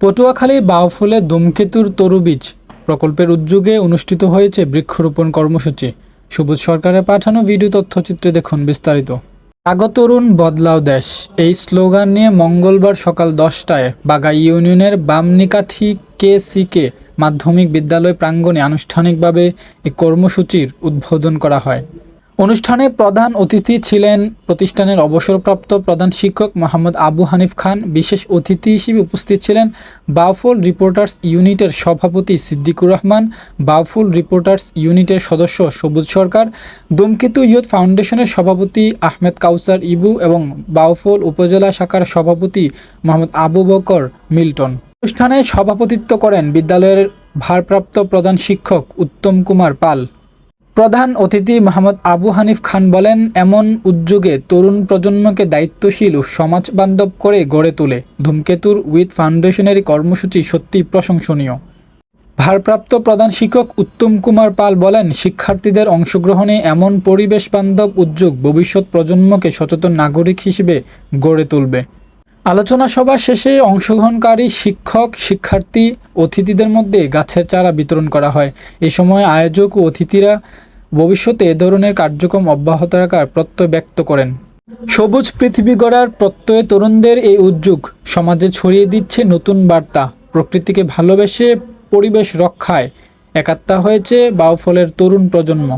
পটুয়াখালীর বাউফলে ধূমকেতুর তরুবীজ প্রকল্পের উদ্যোগে অনুষ্ঠিত হয়েছে বৃক্ষরোপণ কর্মসূচি। সবুজ সরকারের পাঠানো ভিডিও তথ্যচিত্রে দেখুন বিস্তারিত। আগতরুণ বদলাও দেশ। এই স্লোগান নিয়ে মঙ্গলবার সকাল দশটায় বাগা ইউনিয়নের বামনিকাঠি কে সিকে মাধ্যমিক বিদ্যালয় প্রাঙ্গণে আনুষ্ঠানিকভাবে এই কর্মসূচির উদ্বোধন করা হয়। অনুষ্ঠানে প্রধান অতিথি ছিলেন প্রতিষ্ঠানের অবসরপ্রাপ্ত প্রধান শিক্ষক মোহাম্মদ আবু হানিফ খান। বিশেষ অতিথি হিসেবে উপস্থিত ছিলেন বাউফুল রিপোর্টার্স ইউনিটের সভাপতি সিদ্দিকুর রহমান, বাউফুল রিপোর্টার্স ইউনিটের সদস্য সবুজ সরকার ধূমকেতু ইয়ুথ ফাউন্ডেশনের সভাপতি আহমেদ কাউসার ইবু এবং বাউফুল উপজেলা শাখার সভাপতি মোহাম্মদ আবু বকর মিল্টন। অনুষ্ঠানে সভাপতিত্ব করেন বিদ্যালয়ের ভারপ্রাপ্ত প্রধান শিক্ষক উত্তম কুমার পাল। প্রধান অতিথি মোহাম্মদ আবু হানিফ খান বলেন, এমন উদ্যোগে তরুণ প্রজন্মকে দায়িত্বশীল ও সমাজ বান্ধব করে গড়ে তোলে। ধূমকেতুর উইথ ফাউন্ডেশনের কর্মসূচি সত্যি প্রশংসনীয়। ভারপ্রাপ্ত প্রধান শিক্ষক উত্তম কুমার পাল বলেন, শিক্ষার্থীদের অংশগ্রহণে এমন পরিবেশ বান্ধব উদ্যোগ ভবিষ্যৎ প্রজন্মকে সচেতন নাগরিক হিসেবে গড়ে তুলবে। আলোচনা সভা শেষে অংশগ্রহণকারী শিক্ষক, শিক্ষার্থী, অতিথিদের মধ্যে গাছের চারা বিতরণ করা হয়। এ সময় আয়োজক ও অতিথিরা ভবিষ্যতে এ ধরনের কার্যক্রম অব্যাহত রাখার প্রত্যয় ব্যক্ত করেন। সবুজ পৃথিবী গড়ার প্রত্যয়ে তরুণদের এই উদ্যোগ সমাজে ছড়িয়ে দিচ্ছে নতুন বার্তা। প্রকৃতিকে ভালোবেসে পরিবেশ রক্ষায় একাত্তা হয়েছে বাউফলের তরুণ প্রজন্ম।